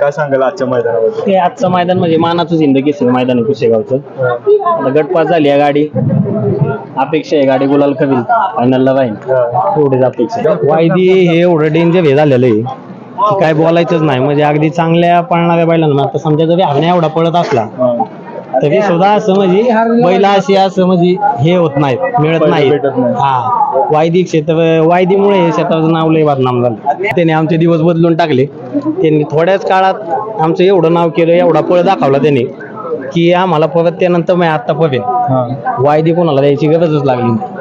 काय सांगाल आजच्या मैदानाबद्दल? ते आजचं मैदान म्हणजे मानाचं जिंदगी केसरी मैदान आहे कुशेगावचं. आता गटपास झाली आहे गाडी. अपेक्षा आहे गाडी गुलाल करील फायनलला राहील. एवढीच अपेक्षा आहे. वायदी हे एवढं डेंजर हे झालेलं आहे की काय बोलायचंच नाही. म्हणजे अगदी चांगल्या पळणाऱ्या बैलांना आता समजा जरी हरण्या एवढा पळत असला तरी सुद्धा असं म्हणजे बैला अशी असं म्हणजे हे होत नाहीत मिळत नाही. हा. वायदी क्षेत्र वायदीमुळे हे क्षेत्राचं नाव लय बदनाम झालं. त्याने आमचे दिवस बदलून टाकले. त्यांनी थोड्याच काळात आमचं एवढं नाव केलं एवढा पळ दाखवला त्यांनी की आम्हाला परत त्यानंतर मी आता पवेन. वायदी कोणाला द्यायची गरजच लागली नाही.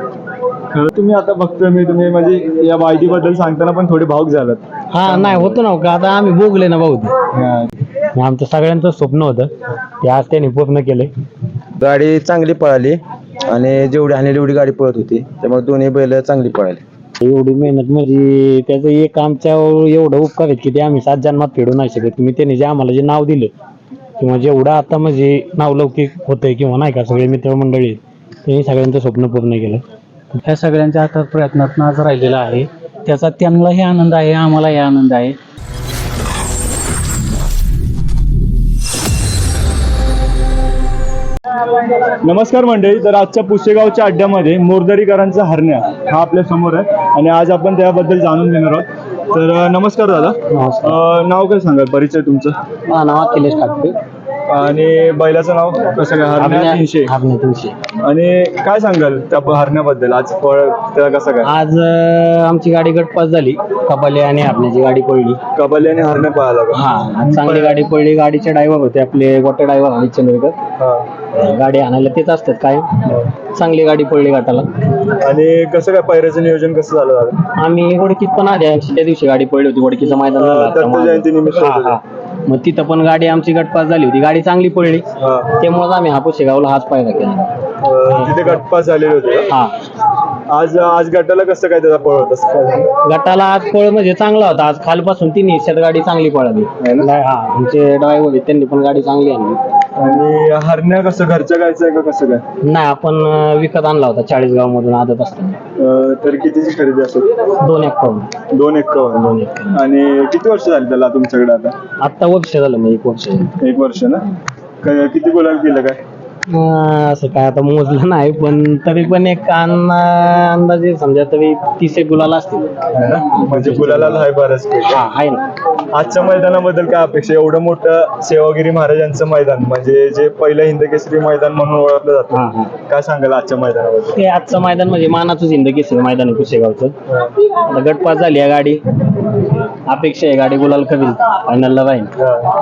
खरं तुम्ही आता बघतोय मी तुम्ही म्हणजे या वायदी बद्दल सांगताना पण थोडे भाऊक झालात. हा नाही होतो ना हो का? आता आम्ही भोगले ना भाऊ ते. आमचं सगळ्यांचं स्वप्न होतं. ते आज त्यांनी पूर्ण केले गाडी चांगली पळाली आणि जेवढी आणि जेवढी गाडी पळत होती त्यामुळे दोन्ही बैल चांगली पळाली. एवढी मेहनत म्हणजे त्याचं एक आमच्या एवढं उपकार आहेत की ते आम्ही सात जन्मात फेडू नाही शकत. मी त्यांनी जे आम्हाला जे नाव दिलं किंवा जेवढं आता म्हणजे नावलौकिक होतंय किंवा नाही का सगळे मित्रमंडळी आहेत, त्यांनी सगळ्यांचं स्वप्न पूर्ण केलं. ह्या सगळ्यांच्या हातात प्रयत्नात आज राहिलेला आहे. त्याचा त्यांनाही आनंद आहे आम्हालाही आनंद आहे. नमस्कार मंडळी तर आजच्या पुसेगावच्या अड्ड्यामध्ये मोरदरीकरांचा हरण्या हा आपल्यासमोर आहे आणि आज आपण त्याबद्दल जाणून घेणार आहोत. तर नमस्कार दादा. नमस्कार. अं, नाव काय सांगाल? परिचय तुमचं. हा नाव अखिलेश ठाकरे आणि बैलाचं नाव कसं काय? हरण्या तीनशे. हरण्या तीनशे. आणि काय सांगाल त्या हरण्याबद्दल? आज फळ त्याला कसं काय? आज अं, आमची गाडी गटपास झाली. कपाले आणि आपल्याची गाडी पडली. कबाली आणि हरण्या पळाला का? हा चांगली गाडी पडली. गाडीचे ड्रायव्हर होते आपले गोटे ड्रायव्हर हरिश्चंद्रकर हा. गाडी आणायला तेच असतात काय चांगली गाडी पडली गाठाला आणि कसं काय पायऱ्याचं नियोजन कसं झालं? दादा आम्ही वडकीत पण आले. आमची त्या दिवशी गाडी पडली होती. वडकीचं मैदान झालं. दत्त होतं. मग तिथं पण गाडी आमची गटपास झाली होती. गाडी चांगली पडली. हा. त्यामुळे आम्ही हा पुशेगावला हाच पायदा केला. अं, तिथे गटपास झालेले होते का? हा. आज आज गटाला कसं काय त्याचा पळ होता? गटाला आज पळ म्हणजे चांगला होता. आज खालपासून तिन्ही हिस्सात गाडी चांगली पळाली. हा. आमचे ड्रायव्हर आहेत त्यांनी पण गाडी चांगली आणली. आणि हरण्या कसं घरच्या गायचं आहे का कसं काय? नाही आपण अं, विकत आणला होता चाळीसगाव मधून आदत असताना अं, तर कितीची खरेदी असेल? दोन एक पाऊन दोन एक दोन एक आणि किती वर्ष झाली त्याला तुमच्याकडे आता? आता वर्ष झालं मग एक वर्ष. एक वर्ष ना? किती गुलाब केलं काय? असं काय आता मोजलं नाही पण तरी पण एक अन्न- अंदाजे समजा तरी तीस एक गुलाल असतील. है ना? म्हणजे गुलाला आहे बरंच काही. हा आहे ना. आजच्या मैदानाबद्दल काय अपेक्षा एवढं मोठं सेवागिरी महाराजांचं मैदान म्हणजे जे पहिलं हिंदकेसरी मैदान म्हणून ओळखलं हा जातं. हा काय सांगाल आजच्या मैदानाबद्दल? ते आजचं मैदान म्हणजे मानाचं जिंदगी केसरी मैदान आहे कुशेगावचं. आता गटपास झाली आहे गाडी. अपेक्षा आहे गाडी गुलाल करील फायनलला राहील.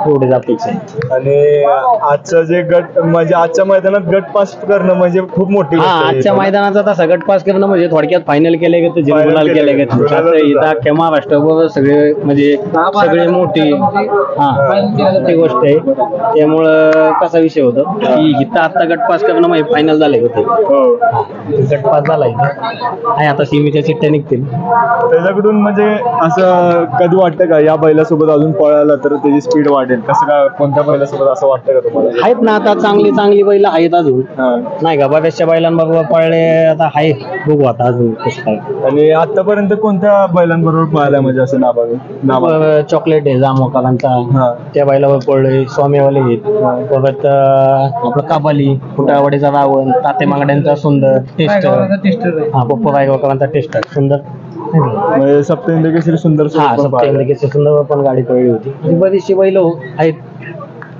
एवढीच अपेक्षा आहे. आणि आजचं जे गट म्हणजे आजच्या मैदानात गट पास करणं म्हणजे खूप मोठी हा गोष्ट आहे. आजच्या मैदानाचा तसा गट पास करणं म्हणजे थोडक्यात फायनल केले गे Final गुलाल केले केले गे गे. आता इथं अख्ख्या सगळे म्हणजे सगळे मोठी हा ती गोष्ट आहे. त्यामुळं कसा विषय होतो की इथं आता गट पास करणं म्हणजे फायनल झाले होते. हो. गट पास झाला इथं. आहे आता सीमीच्या चिठ्ठ्या निघतील. त्याच्याकडून म्हणजे असं कधी वाटतं का? या बैलासोबत अजून पळाला तर त्याची स्पीड वाढेल. कसं काय कोणत्या बैलासोबत असं वाटतं का तुम्हाला? आहेत ना आता चांगली चांगली बैल आहेत अजून. हा. नाही का बऱ्याचशा बैलांबरोबर पळले आता आहे बघू आता अजून कसं काय. आणि आतापर्यंत कोणत्या बैलांबरोबर पळाला म्हणजे असं नावा अं, चॉकलेट आहे जामोकारांचा. हा. त्या बैलावर पडलोय स्वामीवाले आहेत. परत अं, आपलं काबाली फुटावाडीचा रावण ताते मागड्यांचा सुंदर टेस्ट हा पप्पा गायकवाडांचा टेस्ट सुंदर. म्हणजे सप्तहिंद केसरी सुंदर हा पळाला. सप्तेंद्रकेचे सुंदर पण गाडी पडली होती. आणि बरीचशी बैल आहेत.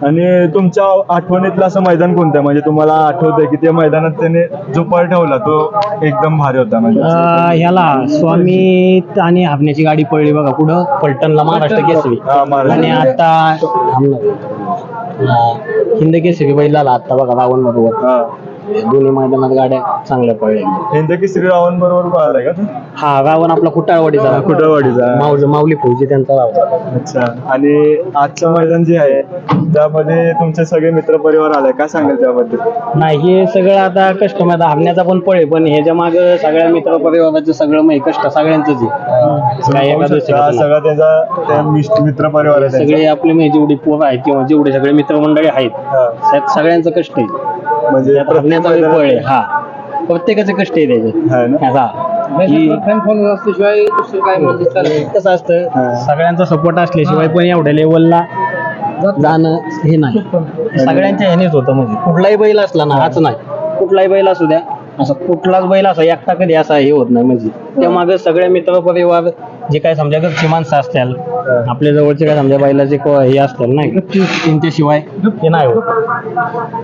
आणि तुमच्या आठवणीतलं असं मैदान कोणतं आहे? म्हणजे तुम्हाला आठवतंय की त्या मैदानात त्याने जो पळ ठेवला तो एकदम भारी होता म्हणजे. अं, ह्याला स्वामी आणि हापण्याची गाडी पडली बघा कुठं पलटणला महाराष्ट्र केसरी. हा, महाराष्ट्र. आणि आता थांब ना. अं, हिंद केसरी बैलाला आता बघा रावण बरोबर. हा. दोन्ही मैदानात गाड्या चांगल्या पडल्या हिंद रावण बरोबर पळालाय का तू? हा रावण आपला कुटाळवाडीचा कुटरवाडीचा. माऊज माऊली फौजी त्यांचा रावण अच्छा आणि आजचं मैदान जे आहे त्यामध्ये तुमचे सगळे मित्र परिवार आलाय काय सांगाल त्याबद्दल नाही हे सगळं आता कस्टमर आता हारण्याचा पण पळे पण ह्याच्या माग सगळ्या मित्र परिवाराचं सगळं मग कष्ट सगळ्यांचंच आहे काय एका हा दुसऱ्याचं सगळा त्याचा त्या मित्र परिवार आहे नाही. त्यांचा. सगळे आपले म्हणजे जेवढी पोरं आहेत किंवा जेवढे सगळे मित्रमंडळी आहेत हा. त्यात सगळ्यांचं कष्ट आहे म्हणजे आहे हा. प्रत्येकाचे कष्ट आहे त्याच्यात. हा. कसं असतं. सगळ्यांचा सपोर्ट असल्याशिवाय पण एवढ्या लेवलला जाणं हे नाही. सगळ्यांच्या ह्यानेच होतं म्हणजे. कुठलाही बैल असला ना हाच नाही. कुठलाही बैल असू द्या असं कुठलाच बैल असा एकटा कधी असा हे होत नाही म्हणजे. त्या मागे सगळे मित्र परिवार जे काय समजा घरची माणसं असतील आपल्या जवळचे काय समजा बैलाचे को- हे असतील नाही का, त्यांच्याशिवाय ते नाही होत.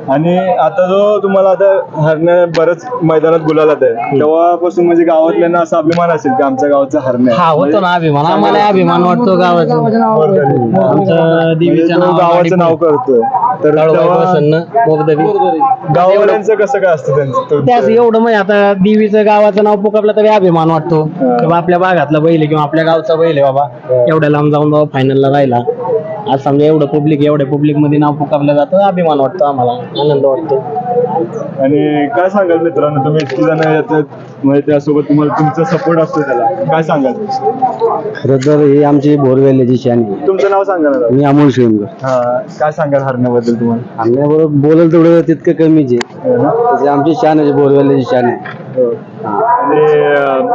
आणि आता जो तुम्हाला आता हरण्या बरंच मैदानात गुलालात आहे. तेव्हापासून म्हणजे गावातल्यांना असा अभिमान असेल की आमच्या गावचा हरण्या. हा होतो ना अभिमान. आम्हाला अभिमान वाटतो गावाचा. आमचं म्हणजे गावाचं नाव करतोय. तर तेव्हा गाववाल्यांचं कसं काय असतं त्यांचं? तो- त्याच एवढं म्हणजे आता देवीचं गावाचं नाव पुकारलं तरी अभिमान वाटतो. किंवा आपल्या भागातला बैल आहे किंवा आपल्या गावचा बैल आहे बाबा. एवढ्या लांब जाऊन बाबा फायनलला राहिला आज समजा एवढं पब्लिक एवढ्या पब्लिकमध्ये नाव पुकारलं जातं अभिमान वाटतो आम्हाला आनंद वाटतो. आणि काय सांगाल मित्रांनो? तुम्ही इतकी जण येतात म्हणजे त्यासोबत तुम्हाला तुमचा सपोर्ट असतो त्याला. काय सांगाल? खरं तर ही आमची बोरवेल्याची शान आहे. तुमचं नाव सांगा ना मी अमोल शिवनकर हा काय सांगाल हरण्याबद्दल तुम्हाला? आमच्याबरोबर बोलल तेवढं तितकं कमीच आहे त्याची आमची शान आहे बोरवेल्याची शान आहे. आणि अं,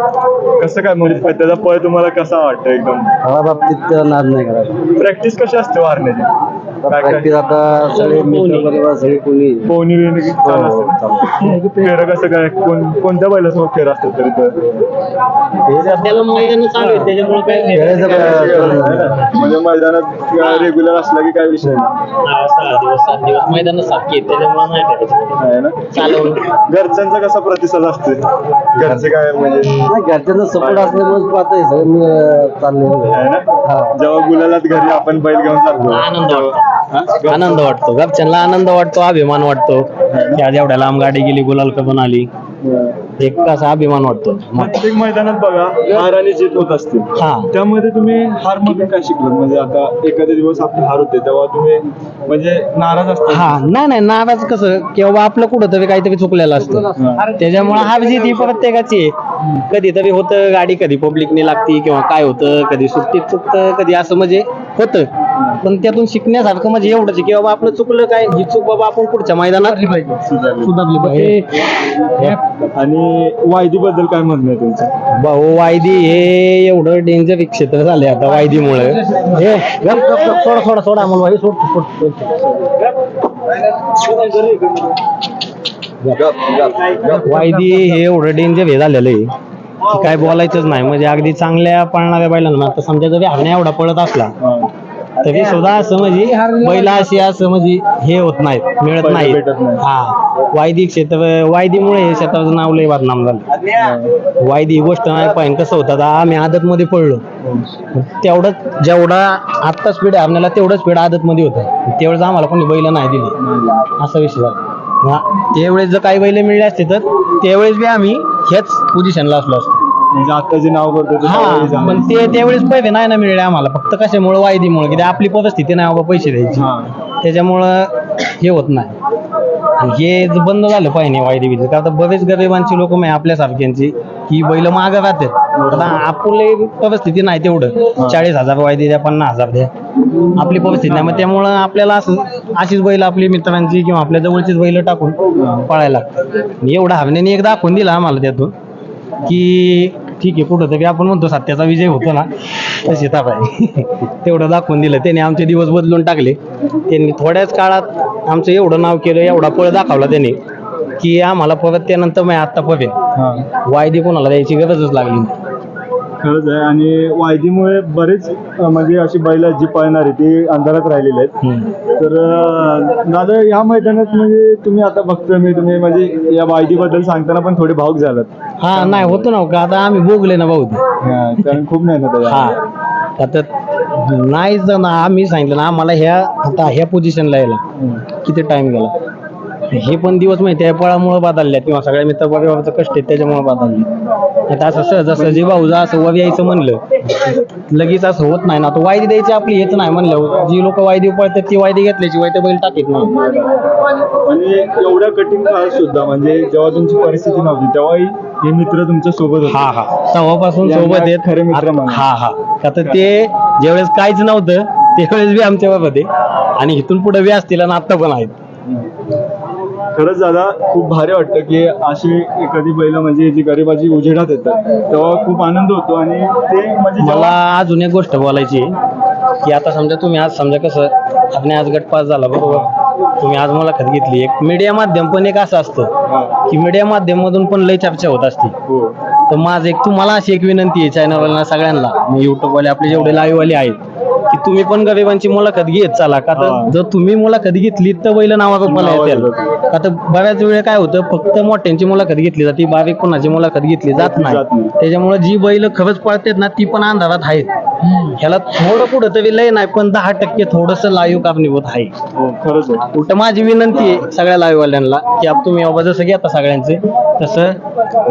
कसं काय म्हणजे त्याचा पळ तुम्हाला कसा वाटतं एकदम? हवा बाबतीत नाद नाही करायचा. प्रॅक्टिस कशी असते काय काय प्रॅक्टिस आता सगळे मित्र परिवार सगळे कोणी. पोहणी छान असते. फेर कसं काय? कोण कोणत्या बैलासमोर फेर असतात तरी तर? त्याला मैदान चालू आहे त्याच्यामुळे काय म्हणजे मैदानात रेग्युलर असला की काय विषय नाही. सहा दिवस सात दिवस मैदान सारखी आहेत त्याच्यामुळे नाही करायचं आहे ना? चालवून घरच्यांचा कसा प्रतिसाद असतो घरचे काय म्हणजे? घरच्यांचा सपोर्ट असल्यामुळे पाहतोय सगळं चाललंय. आहे ना? जेव्हा गुलालात घरी आपण बैल घेऊन जातो आनंद वाटतो. हा? आनंद वाटतो. घरच्यांना आनंद वाटतो अभिमान वाटतो. की आज एवढ्या लांब गाडी गेली गुलाल करून आली एक कसा अभिमान वाटतो. प्रत्येक मैदानात बघा हार आणि जीत होत असते हा. त्यामध्ये तुम्ही हार मधून काय शिकलात? म्हणजे आता एखादे दिवस आपली हार होते तेव्हा तुम्ही म्हणजे नाराज असता. हा. नाही नाही नाराज कसं? किंवा आपलं कुठं तरी काहीतरी चुकलेलं असतं. त्याच्यामुळे हार जीत ही प्रत्येकाची कधीतरी होतं गाडी कधी पब्लिकने लागती किंवा काय होतं कधी सुट्टीत चुकतं कधी असं म्हणजे होतं. पण त्यातून शिकण्यासारखं म्हणजे एवढंच आहे की बाबा आपलं चुकलं काय? ही चूक बाबा आपण पुढच्या मैदानात सुधारली पाहिजे. आणि वायदी बद्दल काय म्हणणं आहे तुमचं? भाऊ वायदी हे एवढं डेंजर क्षेत्र झाले आता वायदीमुळे. हे गप गप गप सोडा सोडा सोडा मला भाई सोड सोड सोड. वायदी हे एवढं डेंजर हे झालेलं आहे की काय बोलायचंच नाही. म्हणजे अगदी चांगल्या पळणाऱ्या बैलांना आता समजा जरी हरण्या एवढा पळत असला तरी सुद्धा असं म्हणजे बैला अशी असं म्हणजे हे होत नाहीत मिळत नाही भेटत नाही. हा. वायदी क्षेत्र वायदीमुळे हे क्षेत्राचं नाव लय बदनाम झालं. वायदी ही गोष्ट नाही पाहिजे कसं होतं आता आम्ही आदत मध्ये पडलो. तेवढंच जेवढा आत्ता स्पीड आहे आपल्याला तेवढं स्पीड आदत मध्ये होतं. तेवढंच आम्हाला कोणी बैल नाही दिली. असा विषय झाला. हा त्यावेळेस जर काही बैल मिळले असते तर त्यावेळेस बी आम्ही ह्याच पोझिशनला असलो असतो. म्हणजे आता जे नाव करतो. पण ते त्यावेळेस पैसे नाही ना मिळले आम्हाला. फक्त कशामुळे वायदीमुळे? की आपली परिस्थिती नाही बाबा पैसे द्यायची. हा. त्याच्यामुळं हे होत नाही. हे बंद झालं पाहिजे वायदी का आता बरेच गरिबांची लोक नाही आपल्यासारख्यांची ही बैल मागं राहतात आता आपली परिस्थिती नाही तेवढं. चाळीस हजार वायदी द्या पन्नास हजार द्या. आपली परिस्थिती नाही. मग त्यामुळं आपल्याला असं अशीच बैल आपली मित्रांची किंवा आपल्या जवळचीच बैल टाकून पळायला लागतात. एवढा हवण्याने एक दाखवून दिला आम्हाला त्यातून की ठीक आहे कुठं तरी आपण म्हणतो सत्याचा विजय होतो ना. तशी ताप आहे तेवढं दाखवून दिलं. त्याने आमचे दिवस बदलून टाकले. त्यांनी थोड्याच काळात आमचं एवढं नाव केलं एवढा पळ दाखवला त्यांनी की आम्हाला परत त्यानंतर मी आत्ता पवेन हा. वायदी कोणाला द्यायची गरजच लागली नाही. खरंच आहे आणि वायदीमुळे बरेच अं, म्हणजे अशी बैल जी पळणारी ती अंधारात राहिलेली आहेत. तर अं, दादा या मैदानात म्हणजे तुम्ही आता बघतोय मी तुम्ही म्हणजे या वायदीबद्दल सांगताना पण थोडे भाऊक झालात हा नाही होतो ना हो का आता आम्ही भोगले ना भाऊ ते. हा, कारण खूप मेहनत आहे हा आता नाही ना आम्ही सांगितलं ना आम्हाला ह्या आता ह्या पोझिशनला यायला हम्म. किती टाइम गेला हे पण दिवस माहिती आहे पळामुळे बदलल्यात किंवा सगळ्या मित्र परिवाराचं कष्ट आहे त्याच्यामुळे बदलले. आता असं सहज सहजी भाऊ जा असं वर यायचं म्हणलं लगेच असं होत नाही ना. तो वायदी द्यायची आपली हेच नाही म्हणलं. जी लोक वायदी पळतात ती वायदी घेतल्याची वायदी बैल टाकीत नाही. आणि एवढ्या कठीण काळात सुद्धा म्हणजे जेव्हा तुमची परिस्थिती नव्हती तेव्हाही हे मित्र तुमच्यासोबत होते. हा हा. तेव्हापासून सोबत आहेत. खरे मित्र. हा हा. आता ते ज्यावेळेस काहीच नव्हतं त्यावेळेस बी आमच्या बाबत आहे आणि इथून पुढे बी असतील आणि आता पण आहेत. खरंच दादा खूप भारी वाटतं की अशी एखादी बैल म्हणजे जी गरिबाची उजेडात येतात तेव्हा खूप आनंद होतो आणि ते म्हणजे मला अजून एक गोष्ट बोलायची आहे, की आता समजा तुम्ही आज समजा कसं आपण आज गट पास झाला बरोबर? तुम्ही आज मुलाखत घेतली. एक मीडिया माध्यम पण एक असं असतं की मीडिया माध्यम मधून पण लय चर्चा होत असते. हो. तर माझं एक तुम्हाला अशी एक विनंती आहे चॅनलवाल्यांना सगळ्यांना. युट्यूब वाले आपले जेवढे लाईव्ह वाले आहेत तुम्ही पण गरिबांची मुलाखत घेत चला का. तर जर तुम्ही मुलाखत घेतली तर बैल नावारूपाला नावावर येतील. का तर बऱ्याच वेळ काय होतं फक्त मोठ्यांची मुलाखत घेतली जाते बारीक कोणाची मुलाखत घेतली जात नाही. त्याच्यामुळे जी बैल खरंच पळतात ना ती पण अंधारात आहेत ह्याला थोडं कुठं तरी लय नाही पण दहा टक्के थोडस लाईव्ह कारणीभूत आहे. हो खरंच आहे. उलट माझी विनंती आहे सगळ्या लाईव्ह वाल्यांना की आप तुम्ही बाबा जसं घेता सगळ्यांचे तसं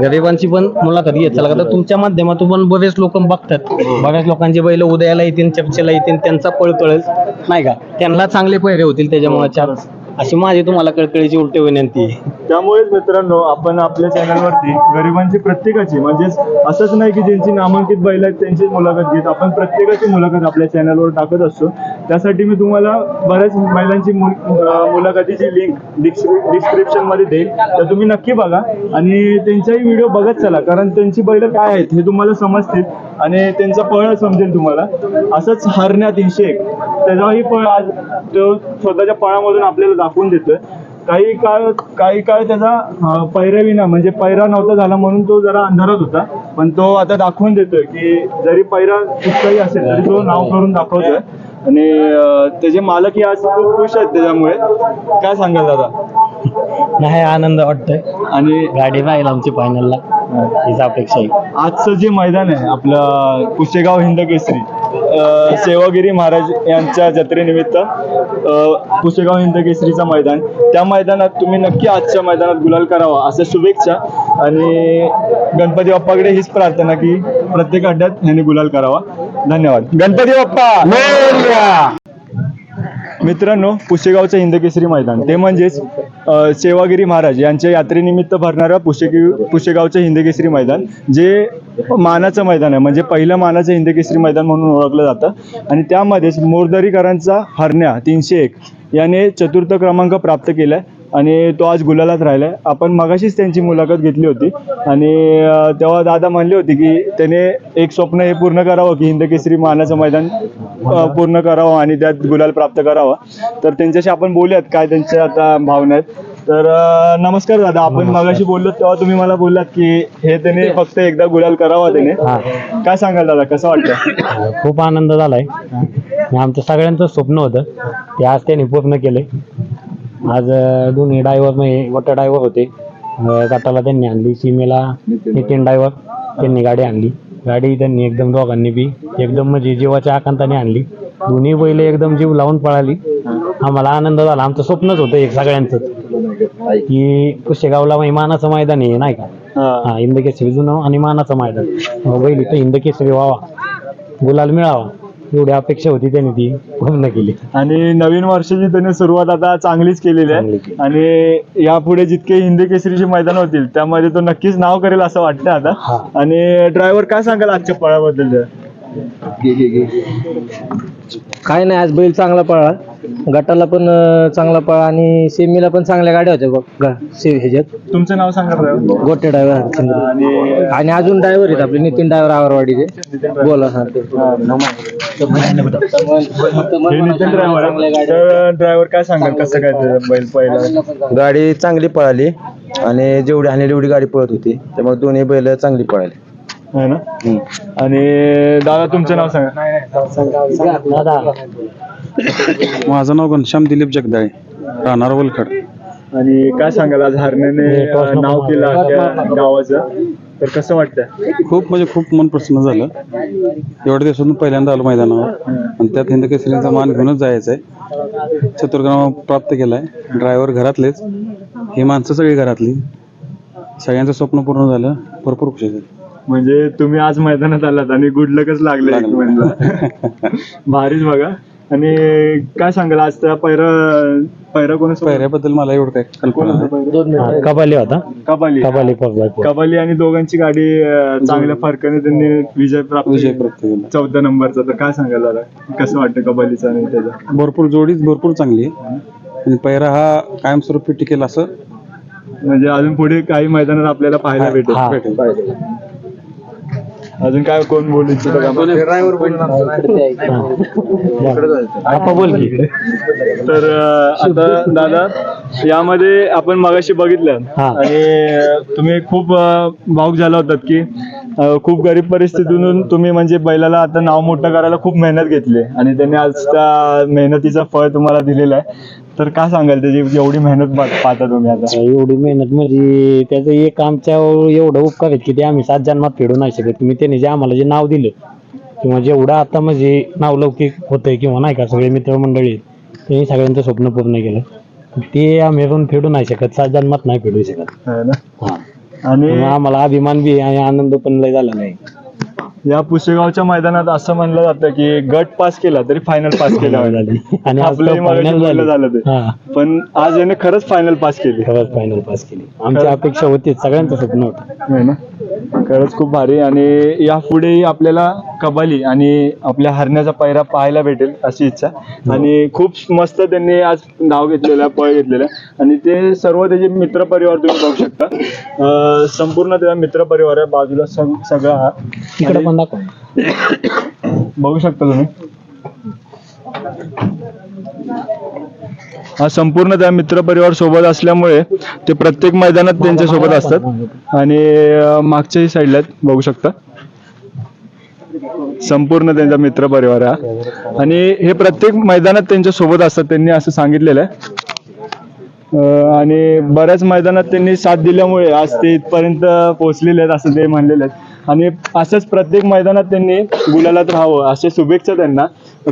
गरिबांची पण मुलाखत घेत चला. तर तुमच्या माध्यमातून पण बरेच लोक बघतात. बऱ्याच लोकांचे बैल उदयाला येतील चर्चेला येतील त्यांचा पळ कळेल नाही का? त्यांना चांगले पैरे होतील त्याच्यामुळे चार अशी माझी तुम्हाला कळकळीची उलटे विनंती आहे. त्यामुळेच मित्रांनो आपण आपल्या चॅनलवरती गरिबांची प्रत्येकाची म्हणजेच असंच नाही की ज्यांची नामांकित बैल आहेत त्यांचीच मुलाखत घेत आपण प्रत्येकाची मुलाखत आपल्या चॅनलवर टाकत असतो. त्यासाठी मी तुम्हाला बऱ्याच महिलांची मुलाखतीची लिंक डिस्क्रिप्शनमध्ये देईल. तर तुम्ही नक्की बघा. आणि त्यांचाही व्हिडिओ बघत चला कारण त्यांची बैल काय आहेत हे तुम्हाला समजतील. आणि त्यांचा पळ समजेल तुम्हाला. असंच हरण्या तीनशे एक. त्याचाही पळ आज तो स्वतःच्या पळामधून आपल्याला दाखवून देतोय. काही काळ काही काळ त्याचा पैराविना म्हणजे पैरा नव्हता झाला म्हणून तो जरा अंधारात होता. पण तो आता दाखवून देतोय की जरी पैरा कुठलाही असेल तरी तो नाव करून दाखवतोय. आणि त्याचे मालकही आज खूप खुश आहेत त्याच्यामुळे. काय सांगाल दादा? नाही आनंद वाटतोय. आणि गाडी राहील आमची फायनलला हीच अपेक्षा आहे. आजचं जे मैदान आहे आपलं कुशेगाव हिंद केसरी सेवागिरी महाराज यांच्या जत्रेनिमित्त कुशेगाव हिंद केसरीचं मैदान त्या मैदानात तुम्ही नक्की आजच्या मैदानात गुलाल करावा अशा शुभेच्छा. आणि गणपती बाप्पाकडे हीच प्रार्थना की प्रत्येक अड्ड्यात ह्यांनी गुलाल करावा. धन्यवाद. गणपती बाप्पा! मित्रांनो पुशेगावचं हिंदकेसरी मैदान. ते म्हणजेच सेवागिरी महाराज यांच्या यात्रेनिमित्त भरणारं पुशेगी पुशेगावचं हिंदकेसरी मैदान जे मानाचं मैदान आहे. म्हणजे पहिलं मानाचं हिंदकेसरी मैदान म्हणून ओळखलं जातं. आणि त्यामध्येच मोरदरीकरांचा हरण्या तीनशे एक याने चतुर्थ क्रमांक प्राप्त केलाय. आणि तो आज गुलालात राहिलाय. आपण मगाशीच त्यांची मुलाखत घेतली होती. आणि तेव्हा दादा म्हणले होते की त्याने एक स्वप्न हे पूर्ण करावं की हिंदकेसरी मानाचं मैदान पूर्ण करावं आणि त्यात गुलाल प्राप्त करावा. तर त्यांच्याशी आपण बोलूयात काय त्यांच्या आता भावना आहेत. तर नमस्कार दादा. आपण मगाशी बोललो तेव्हा तुम्ही मला बोललात की हे त्याने फक्त एकदा गुलाल करावा त्याने. काय सांगाल दादा? कसं वाटतं खूप आनंद झालाय. आमचं सगळ्यांचं स्वप्न होतं. ते आज त्यांनी पूर्ण केलंय. आज दोन्ही ड्रायव्हर म्हणजे मोठे ड्रायव्हर होते. गटाला त्यांनी आणली सीमेला नितीन ड्रायव्हर त्यांनी गाडी आणली. गाडी त्यांनी एकदम दोघांनी बी एकदम म्हणजे जीवाच्या आकांताने आणली. दोन्ही बैल एकदम जीव लावून पळाली. आम्हाला आनंद झाला. आमचं स्वप्नच होतं एक सगळ्यांचं. की कुशेगावला मानाचं मैदान आहे नाही का? हा. हिंदकेसरी जुनं आणि मानाचं मैदान. बैल इथं हिंदकेसरी व्हावा. गुलाल मिळावा. एवढी अपेक्षा होती त्यांनी ती पूर्ण केली. आणि नवीन वर्षाची त्याने सुरुवात आता चांगलीच केलेली चांगली आहे केली. आणि यापुढे जितके हिंदी केसरीचे मैदान होतील त्यामध्ये तो नक्कीच नाव करेल असं वाटतं हा. आता आणि ड्रायव्हर काय सांगाल आजच्या पळाबद्दल? काय नाही आज बैल चांगला पळा गटाला पण अं, चांगला पळा आणि सेमीला पण चांगल्या गाड्या होत्या बघ ग- से- ह्याच्यात. तुमचं नाव सांगा गोटे ड्रायव्हर आणि आणि अजून ड्रायव्हर आहेत आपले नितीन ड्रायव्हर आवरवाडीचे बोला सर ते. हे नितीन ड्रायव्हर काय सांगाल कसं काय ते बैल पहिला गाडी चांगली पळाली आणि जेवढी हानी तेवढी गाडी पळत होती. त्यामुळे दोन्ही बैल चांगली पळाली. है ना? आणि दादा तुमचं नाव सांगा. दादा माझं नाव घनश्याम दिलीप जगदाळे राहणार वलखड. आणि काय सांगाल आज हरण्याने अं, नाव केलं गावाचं. तर कसं वाटतं खूप म्हणजे खूप मन प्रसन्न झालं. एवढ्या दिवसातून पहिल्यांदा आलो मैदानावर. आणि त्यात हिंद केसरीचा मान घेऊनच जायचं आहे. चतुर्ग्राम प्राप्त केलाय. ड्रायव्हर घरातलेच. ही माणसं सगळी घरातली. सगळ्यांचं स्वप्न पूर्ण झालं. भरपूर खुशी झाली म्हणजे तुम्ही आज मैदानात आलात आणि गुड लकच लागले एक म्हणलं. भारीच बघा. आणि काय सांगाल आज त्या पैरा पैरा कोण पहिऱ्याबद्दल मला एवढं काय कल्पना नाही. कबाली होता. कबाली कबाली कबाली आणि दोघांची गाडी अं, चांगल्या फरकाने त्यांनी विजय प्राप्त विजय केला. प्राप्त केला. चौथ्या नंबरचा. तर काय सांगाल दादा? कसं वाटतं कबालीचा आणि त्याचा? भरपूर जोडीच भरपूर चांगली आहे. आणि पहिरा हा कायमस्वरूपी टिकेल असं म्हणजे अजून पुढे काही मैदानात आपल्याला पाहायला हा, भेटेल. हा. भेटेल. अजून काय कोण बोलू इच्छितं का? बोल की तर अं, आता दादा यामध्ये आपण मगाशी बघितलं. हा. आणि तुम्ही खूप अं, भावुक झाला होतात की अं, खूप गरीब परिस्थितीतून तुम्ही म्हणजे बैलाला आता नाव मोठं करायला खूप मेहनत घेतली. आणि त्यांनी आज त्या मेहनतीचं फळ तुम्हाला दिलेलं आहे. तर काय सांगाल त्याची? एवढी मेहनत पा- पाहता तुम्ही आता. एवढी मेहनत म्हणजे त्याचं एक आमच्या एवढं उपकार आहेत की ते आम्ही सात जन्मात फेडू नाही शकत. तुम्ही त्याने जे आम्हाला जे नाव दिलं किंवा जेवढं आता म्हणजे नावलौकिक होतंय किंवा नाही का सगळे मित्रमंडळी आहेत, त्यांनी सगळ्यांचं स्वप्न पूर्ण केलं. ते आम्ही पण फेडू नाही शकत सात जन्मात नाही फेडू शकत. है ना. हा. आणि आम्हाला अभिमान बी आणि आनंद पण लय झाला नाही. या पुसेगावच्या मैदानात असं म्हणलं जातं की गट पास केला तरी फायनल पास केला आणि आज फायनल बोलणं झालं. ते. हा. पण आज याने खरंच फायनल पास केली. खरंच फायनल पास केली. आमची अपेक्षा होती सगळ्यांचं स्वप्न होतं. है ना? खरंच खूप भारी. आणि यापुढेही आपल्याला कबाली आणि आपल्या हरण्याचा पायरा पाहायला भेटेल अशी इच्छा. आणि खूप मस्त त्यांनी आज नाव घेतलेलं आहे पळ घेतलेलं. आहे आणि ते सर्व त्याचे मित्र परिवार तुम्ही बघू शकता. अं, संपूर्ण त्याचा मित्र परिवार आहे. बाजूला सग- सगळा हा. तिकडे आणि करून दाखव बघू शकता तुम्ही. हा संपूर्ण त्या मित्र परिवार सोबत असल्यामुळे ते प्रत्येक मैदानात त्यांच्यासोबत असतात. आणि मागच्याही साईडला बघू शकता. संपूर्ण त्यांचा मित्र परिवार हा. आणि हे प्रत्येक मैदानात त्यांच्यासोबत असतात त्यांनी असं सांगितलेलं आहे. आणि बऱ्याच मैदानात त्यांनी साथ दिल्यामुळे आज ते इथपर्यंत पोहोचलेले आहेत असं ते म्हणलेले आहेत. आणि असंच प्रत्येक मैदानात त्यांनी गुलालात राहावं असे शुभेच्छा त्यांना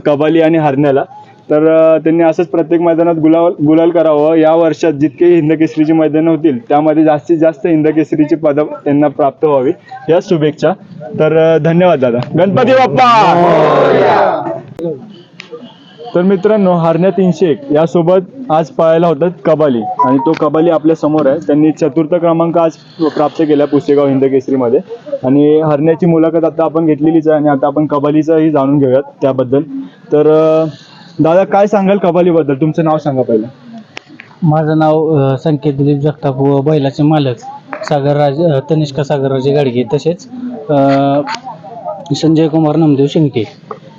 कबाली आणि हरण्याला. तर त्यांनी असंच प्रत्येक मैदानात गुलाल गुलाल करावं. या वर्षात जितके हिंदकेसरीची मैदानं होतील त्यामध्ये जास्तीत जास्त हिंदकेसरीची पदं त्यांना प्राप्त व्हावी. या शुभेच्छा. तर धन्यवाद दादा. गणपती बाप्पा! तर मित्रांनो हरण्या तीनशे एक यासोबत आज पळायला होतात कबाली. आणि तो कबाली आपल्यासमोर आहे. त्यांनी चतुर्थ क्रमांक आज प्राप्त केला पुसेगाव हिंद केसरीमध्ये. आणि हरण्याची मुलाखत आता आपण घेतलेलीच आहे आणि आता आपण कबालीचंही जाणून घेऊयात त्याबद्दल. तर दादा काय सांगाल कबालीबद्दल? तुमचं नाव सांगा पहिलं. माझं नाव संकेत दिलीप जगताप व बैलाचे मालक सागरराज तनिष्का सागरराजे गाडगे तसेच संजय कुमार नामदेव शिंगटे.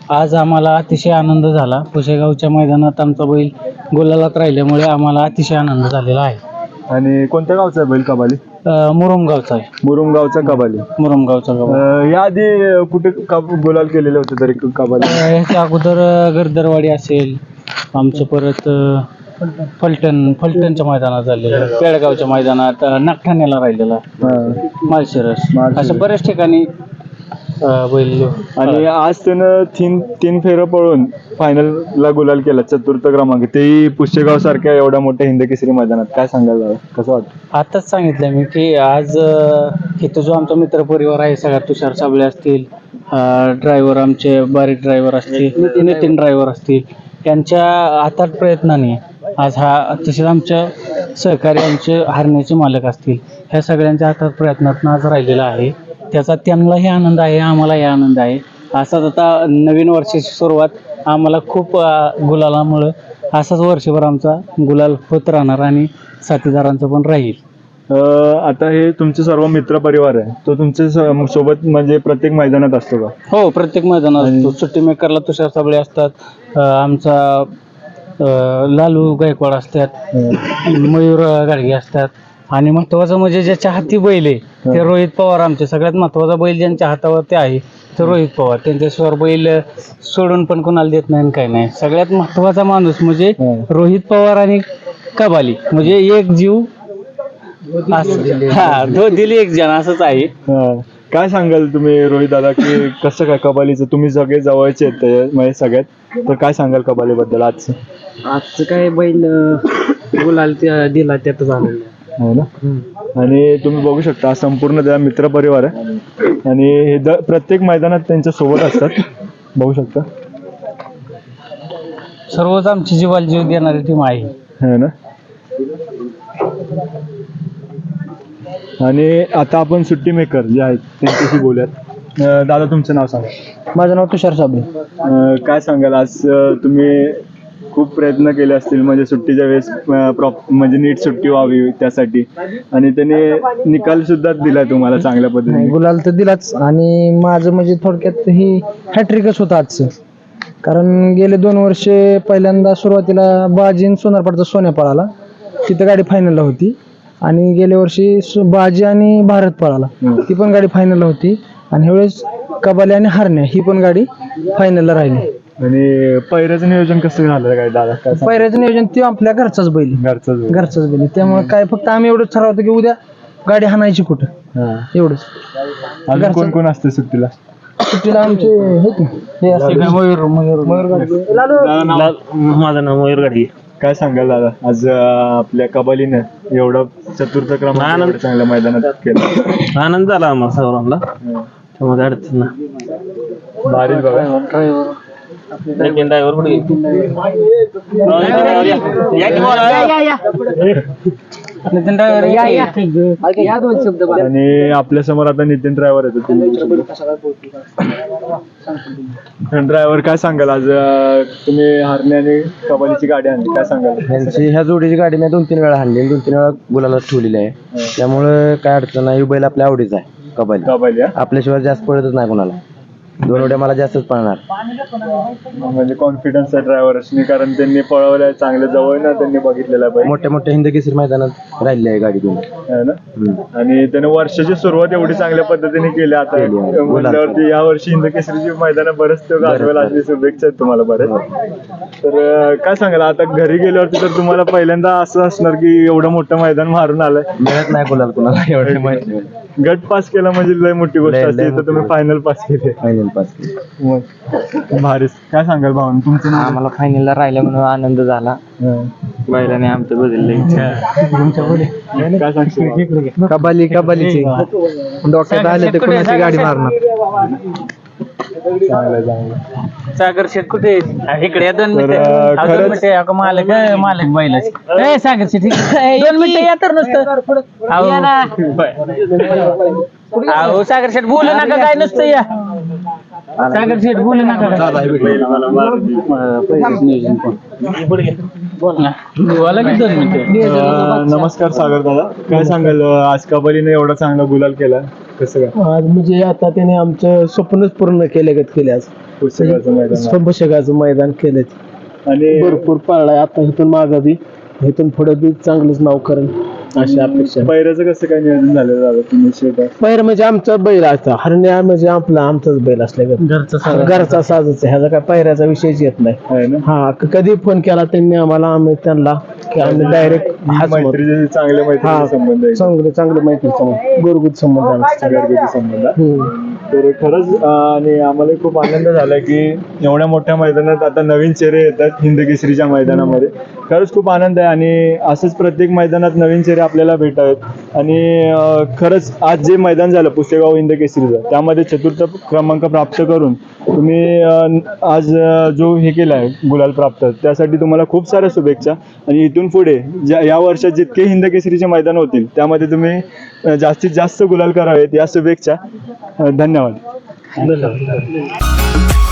आज आम्हाला अतिशय आनंद झाला. पुशेगावच्या मैदानात आमचा बैल गोलालात राहिल्यामुळे आम्हाला अतिशय आनंद झालेला आहे. आणि कोणत्या गावचा आहे बैल कबाली? अ, मुरुमगावचा आहे. मुरुमगावचा कबाली. मुरुमगावचा गाव अं, याआधी अं, कुठे कब- गुलाल केलेले होते तरी कबाली? अ, ह्याच्या अगोदर अ, गर्दरवाडी असेल आमचं परत अ, फलटण फलटणच्या मैदानात झालेलं पेडगावच्या मैदानात अ, नागठाण्याला राहिलेला. माळशिरस. माळशिरस. अशा बऱ्याच ठिकाणी अ, बैल आणि आज त्यानं तीन तीन फेरं पळून फायनलला गुलाल केला चतुर्थ क्रमांक. तेही पुष्यगाव सारख्या एवढ्या मोठ्या हिंद केसरी मैदानात. काय सांगाल दादा? कसं वाटतं? आताच सांगितलं मी की आज अ, इथं जो आमचा मित्र परिवार आहे सगळ्या तुषार साबळे असतील ड्रायव्हर आमचे बारीक ड्रायव्हर असतील नितीन ड्रायव्हर असतील यांच्या हातात प्रयत्नाने आज हा तसेच आमच्या सहकारी आमचे हरण्याचे मालक असतील ह्या सगळ्यांच्या हातात प्रयत्नातून आज राहिलेला आहे. त्याचा त्यांनाही आनंद आहे आम्हालाही आनंद आहे. असाच आता नवीन वर्षाची सुरुवात आम्हाला खूप गुलालामुळं असाच वर्षभर आमचा गुलाल होत राहणार आणि साथीदारांचा पण राहील. अं, आता हे तुमचे सर्व मित्र परिवार आहे तो तुमच्या स- सोबत म्हणजे प्रत्येक मैदानात असतो का? हो प्रत्येक मैदानात असतो. सुट्टी मेकरला तुषार साबळे असतात अ, आमचा अ, लालू गायकवाड असतात मयूर गाडगे असतात. आणि महत्वाचं म्हणजे ज्याच्या हाती बैल आहे ते रोहित पवार आमचे. सगळ्यात महत्त्वाचा बैल ज्यांच्या हातावरती आहे ते रोहित पवार. त्यांच्याशिवाय बैल सोडून पण कोणाला देत नाही आणि काही नाही. सगळ्यात महत्त्वाचा माणूस म्हणजे. रोहित पवार आणि कबाली. म्हणजे एक जीव असं- हा दो दिली एक जण असंच आहे. हां. काय सांगाल तुम्ही रोहित दादा की कसं काय कबालीचं? तुम्ही सगळे जवळचे आहेत ते- म्हणजे सगळ्यात. तर काय सांगाल कबालीबद्दल आजचं? आजचं काय बैल गुलाल दिला त्यातच आनंद. हो ना? आणि तुम्ही बघू शकता संपूर्ण त्या मित्र परिवार आहे. आणि हे द प्रत्येक मैदानात त्यांच्यासोबत असतात. बघू शकता. सर्वच आमची जीवाला जीव देणारी टीम आहे. है ना? आणि आता आपण सुट्टी मेकर जे आहेत त्यांच्याशी बोलूयात. अं, दादा तुमचं नाव सांगा. माझं नाव तुषार साबळे. अं, काय सांगाल? आज अं, तुम्ही खूप प्रयत्न केले असतील म्हणजे सुट्टीच्या वेळेस प्रॉप म्हणजे नीट सुट्टी व्हावी त्यासाठी. आणि त्याने निकाल सुद्धा दिला तुम्हाला चांगल्या पद्धतीने. गुलाल तर दिलाच. आणि माझं म्हणजे थोडक्यात ही हॅट्रिकच होतं आजचं. कारण गेले दोन वर्षे पहिल्यांदा सुरुवातीला बाजी आणि सोनारपाडचा सोन्या पळाला. तिथं गाडी फायनलला होती. आणि गेल्या वर्षी सु- बाजी आणि भारत पळाला. ती पण गाडी फायनलला होती. आणि ह्यावेळेस कबाली आणि हरण्या ही पण गाडी फायनलला राहिली. आणि पहिऱ्याचं नियोजन कसं झालं काय दादा? काय सांग- नियोजन ते आपल्या घरचाच बैल. आहे. घरचंच होतं. घरचाच बैल. आहे. त्यामुळे काय फक्त आम्ही एवढंच ठरवतो की उद्या गाडी हाणायची कुठं. हा. एवढंच. अजून कोण कोण असते सुट्टीला? सुट्टीला आमचे हे की, हे असते मयूर मयूर मयूर गाडी. दादा नाव- माझं नाव मयूर गाडी. काय सांगाल दादा? आज अं, आपल्या कबालीनं एवढा चतुर्थ क्रमांक एवढं चांगल्या मैदानात केला. आनंद झाला आम्हाला सर्वांना. त्यामध्ये अडचण नाही. भारीच बघा. नितीन ड्रायव्हर नितीन ड्रायव्हर या या. आणि आपल्यासमोर आता नितीन ड्रायव्हर येतो ड्रायव्हर काय सांगाल? आज अं, तुम्ही हरणे आणि कबालीची गाडी आणली. काय सांगाल? यांची ह्या जोडीची गाडी मी दोन तीन वेळा हाणली आणि दोन तीन वेळा गुलाला ठेवलेली आहे. त्यामुळे काय अडचण नाही. बैल आपल्या आवडीचा आहे कबाली कबाली हा? आपल्याशिवाय जास्त पळतच नाही कोणाला. दोन उड्या मला जास्तच पळणार. म्हणजे कॉन्फिडन्स आहे ड्रायव्हर्सनी कारण त्यांनी पळवलंय चांगलं जवळ ना त्यांनी बघितलेलं आहे मोठ्या मोठ्या हिंद केसरी मैदानात राहिली आहे गाडी है ना? आणि त्याने वर्षाची सुरुवात एवढी चांगल्या पद्धतीने केली आता केली आहे. म्हटल्यावरती या वर्षी इंद केसरीची मैदान बरेच ते गाजवेल असली शुभेच्छा आहेत तुम्हाला बरेच. तर अं, काय सांगाल? आता घरी गेल्यावरती तर तुम्हाला पहिल्यांदा असं असणार की एवढं मोठं मैदान मारून आलंय. मिळत नाही गुलाल कोणाला एवढे माहिती. गट पास केला म्हणजे लय मोठी गोष्ट लय- लय असते तर मोठी तुम्ही गोष्ट. फायनल पास केले. फायनल पास भारीच. काय सांगाल भाऊन तुमचं नाव? आम्हाला फायनलला राहिल्या म्हणून आनंद झाला. बैलाने आमचं बदललं काय सांगशील कबाली कबालीची. डोक्यात आले तर कोणाची गाडी मारणार? सागर शेठ कुठे? इकडे दोन मिनिटं. मालक मालक बैलाच. ए सागर शेठ. दोन मिनिटं या. तर नुसतं. अहो. अहो सागर शेठ बोलू नका काय नसतं या. सागर शेठ बोलू नका. काय. बोला की दोन मिनिटं. अं, नमस्कार सागर दादा. काय सांगाल आज कबालीने एवढा चांगला गुलाल केला कसं काय? आज म्हणजे आता त्याने आमचं स्वप्नच पूर्ण केले केले आज. पुस्तकाचं मैदान. स्वयंभूषकाचं मैदान केलं आणि भरपूर पाळलाय. आता इथून मागं बी इथून पुढे बी चांगलंच नाव करेल अशी अपेक्षा आहे. कसं काय नियोजन झालं दादा? तुम्ही शेतात पहिलं म्हणजे आमचा बैल असता. हरण्या म्हणजे आपला आमचाच बैल असल्या घरचं घरचा साजच आहे. ह्याचा काय पायऱ्याचा विषयच येत नाही. आहे ना? हा क- कधी फोन केला त्यांनी आम्हाला आम्ही त्यांना की आम्ही डायरेक्ट. मैत्रीचे चांगले हा मैत्रीचे संबंध आहे. चांगले चांगले माहिती संबंध. गोरगुत संबंध आमचा. घरगुती संबंध. हम्म. तर खरंच आणि आम्हाला खूप आनंद झाला की एवढ्या मोठ्या मैदानात आता नवीन चेहरे येतात हिंद केसरीच्या मैदानामध्ये. खरंच खूप आनंद आहे आणि असंच प्रत्येक मैदानात नवीन चेहरे आपल्याला भेटावेत आणि खरंच आज जे मैदान झालं पुसेगाव हिंद केसरीचं त्यामध्ये चतुर्थ क्रमांक प्राप्त करून तुम्ही आज जो हे केला आहे गुलाल प्राप्त त्यासाठी तुम्हाला खूप साऱ्या शुभेच्छा. आणि इथून पुढे ज्या या वर्षात जितके हिंद केसरीचे मैदान होतील त्यामध्ये तुम्ही जास्तीत जास्त गुलाल करावेत या शुभेच्छा. धन्यवाद. धन्यवाद.